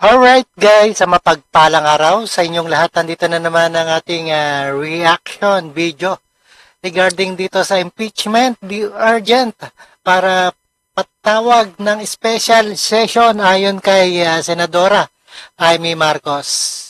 Alright guys, sa mapagpalang araw sa inyong lahat, nandito na naman ang ating ah, reaction video regarding dito sa impeachment, the urgent para patawag ng special session ayon kay ah, Senadora Amy Marcos.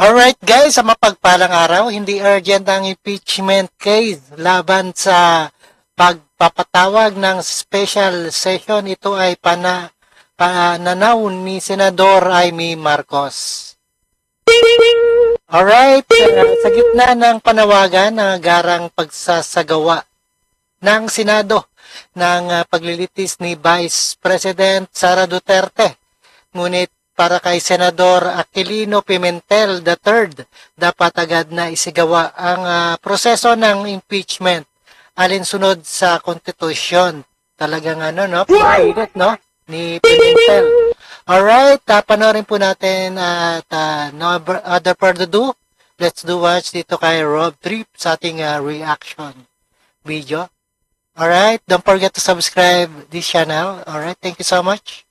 Alright guys, sa mapagpalang araw, hindi urgent ang impeachment case laban sa pagpapatawag ng special session. Ito ay pana, pananaw ni Senador Amy Marcos. Alright, uh, sa gitna ng panawagan ng agarang pagsasagawa ng Senado ng uh, paglilitis ni Vice President Sara Duterte. Ngunit para kay Senador Aquilino Pimentel III, dapat agad na isigawa ang ah, proseso ng impeachment alinsunod sa konstitusyon. Talagang ano, no? Pilit, no? Ni Pimentel. Alright, uh, panoorin po natin at uh, no other- further ado, let's do watch dito kay Rob Trip sa ating ah, reaction video. Alright, don't forget to subscribe this channel. Alright, thank you so much.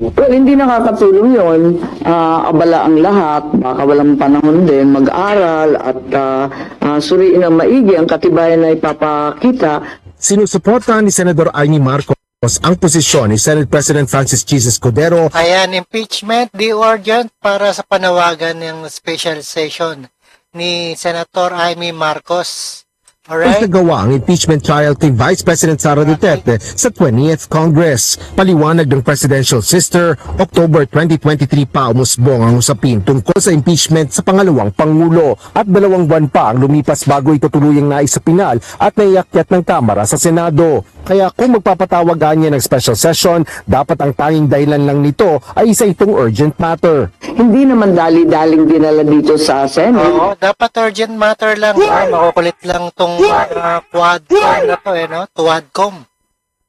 Well, hindi nakakatulong yon. Ah, abala ang lahat. Baka walang panahon din mag-aral at ah, ah, suriin ang maigi ang katibayan na ipapakita Sinusuporta ni Senador Amy Marcos ang posisyon ni Senate President Francis Jesus Cordero Ayan, impeachment, the urgent para sa panawagan ng special session ni Senator Amy Marcos. Alright? nagawa ang impeachment trial kay Vice President Sara Duterte sa 20th Congress. Paliwanag ng Presidential Sister, October 2023 pa umusbong ang usapin tungkol sa impeachment sa pangalawang Pangulo at dalawang buwan pa ang lumipas bago ito tuluyang naisapinal at naiakyat ng Kamara sa Senado. Kaya kung magpapatawagan niya ng special session, dapat ang tanging dahilan lang nito ay isa itong urgent matter. hindi naman dali-daling dinala dito sa Senate. Oo, dapat urgent matter lang. Ah, makukulit lang tong uh, quadcom na to, eh, no? Tuwadcom.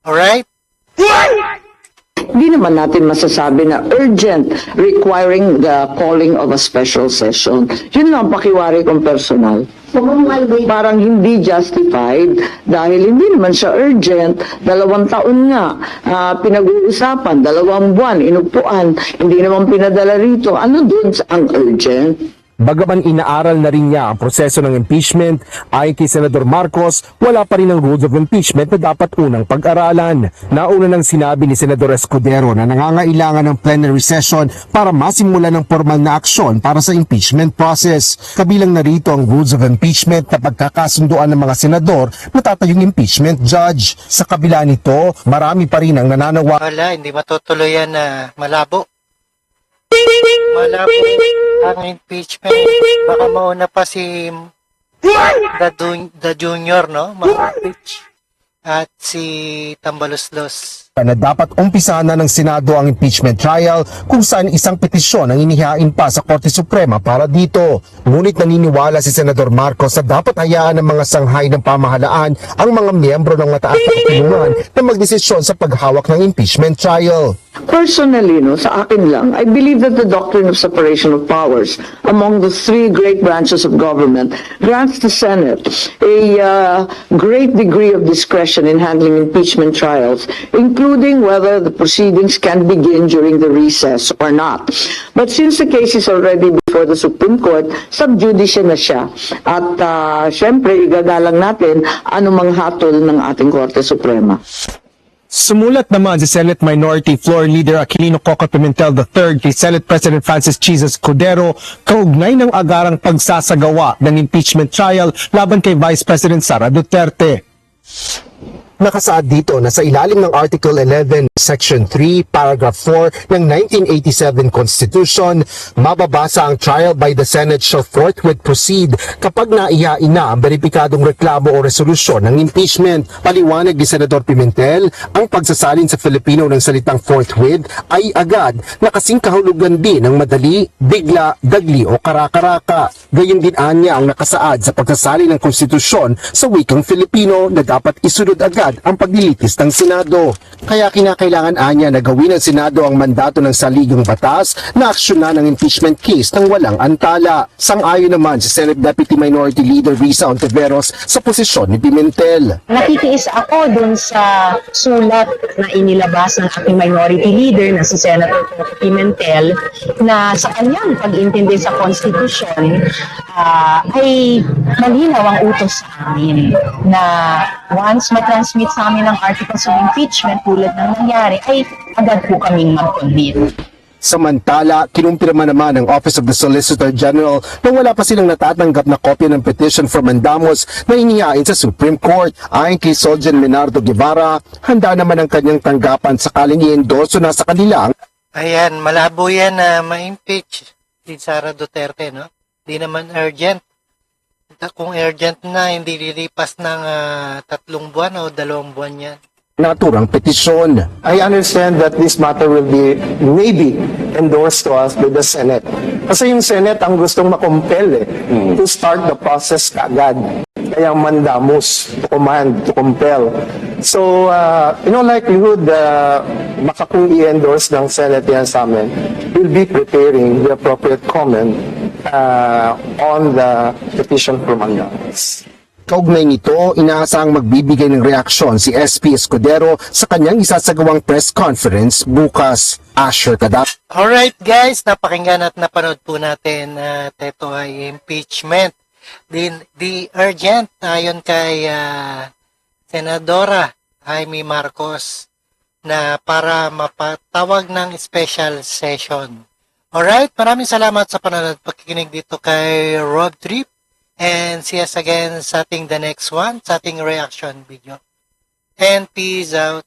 Alright? Hindi naman natin masasabi na urgent requiring the calling of a special session. Yun lang ang pakiwari kong personal. Parang hindi justified dahil hindi naman siya urgent. Dalawang taon nga ah, pinag-uusapan, dalawang buwan, inupuan, hindi naman pinadala rito. Ano dun sa ang urgent? Bagaman inaaral na rin niya ang proseso ng impeachment, ayon kay Senador Marcos, wala pa rin ang rules of impeachment na dapat unang pag-aralan. Nauna nang sinabi ni Senador Escudero na nangangailangan ng plenary session para masimulan ng formal na aksyon para sa impeachment process. Kabilang na rito ang rules of impeachment na pagkakasunduan ng mga senador na tatayong impeachment judge. Sa kabila nito, marami pa rin ang nananawa Wala, hindi matutuloy yan na malabo. Malabo ang impeachment. Baka mauna pa si the, the junior, no? Pitch. At si Tambaloslos. Na dapat umpisahan na ng Senado ang impeachment trial kung saan isang petisyon ang inihain pa sa Korte Suprema para dito. Ngunit naniniwala si Senador Marcos na dapat hayaan ng mga sanghay ng pamahalaan ang mga miyembro ng mataas na kapulungan na magdesisyon sa paghawak ng impeachment trial. Personally, no, sa akin lang, I believe that the doctrine of separation of powers among the three great branches of government grants the Senate a uh, great degree of discretion in handling impeachment trials, including whether the proceedings can begin during the recess or not. But since the case is already before the Supreme Court, sub judice na siya. At uh, syempre, igagalang natin anumang hatol ng ating Korte Suprema. Sumulat naman si Senate Minority Floor Leader Aquilino Coco Pimentel III kay Senate President Francis Jesus Cordero kaugnay ng agarang pagsasagawa ng impeachment trial laban kay Vice President Sara Duterte. Nakasaad dito na sa ilalim ng Article 11, Section 3, Paragraph 4 ng 1987 Constitution, mababasa ang trial by the Senate shall forthwith proceed kapag naihain na ang beripikadong reklamo o resolusyon ng impeachment. Paliwanag ni Senador Pimentel, ang pagsasalin sa Filipino ng salitang forthwith ay agad na kasing kahulugan din ng madali, bigla, dagli o karakaraka. Gayun din anya ang nakasaad sa pagsasalin ng konstitusyon sa wikang Filipino na dapat isunod agad agad ang paglilitis ng Senado. Kaya kinakailangan anya na gawin ng Senado ang mandato ng saligang batas na aksyonan ang impeachment case ng walang antala. Sang-ayon naman si Senate Deputy Minority Leader Risa Ontiveros sa posisyon ni Pimentel. Nakitiis ako dun sa sulat na inilabas ng aking minority leader na si Senator Pimentel na sa kanyang pag-intindi sa konstitusyon ah, ay malinaw ang utos sa amin na once matransmit sa amin ang articles of impeachment tulad ng nangyari ay agad po kaming mag-convene. Samantala, kinumpirma naman ng Office of the Solicitor General na wala pa silang natatanggap na kopya ng petition for mandamos na inihain sa Supreme Court. Ayon kay Soljan Menardo Guevara, handa naman ang kanyang tanggapan sakaling i-endorso na sa kanila Ayan, malabo yan na ma-impeach si Sara Duterte, no? Di naman urgent. Kung urgent na, hindi lilipas ng ah, tatlong buwan o dalawang buwan yan. naturang petisyon. I understand that this matter will be maybe endorsed to us by the Senate. Kasi yung Senate ang gustong makompel eh, to start the process kaagad. Kaya mandamus, to command, to compel. So, uh, in all likelihood, uh, baka kung i-endorse ng Senate yan sa amin, we'll be preparing the appropriate comment uh, on the petition for mandamus. Kaugnay nito, inaasahang magbibigay ng reaksyon si SP Escudero sa kanyang isasagawang press conference bukas. Asher Kadap. Alright guys, napakinggan at napanood po natin at ito ay impeachment. Din the urgent ayon kay ah, Senadora Jaime Marcos na para mapatawag ng special session. Alright, maraming salamat sa panonood pakikinig dito kay Rob Trip and see us again sa ating the next one, sa ating reaction video. And peace out.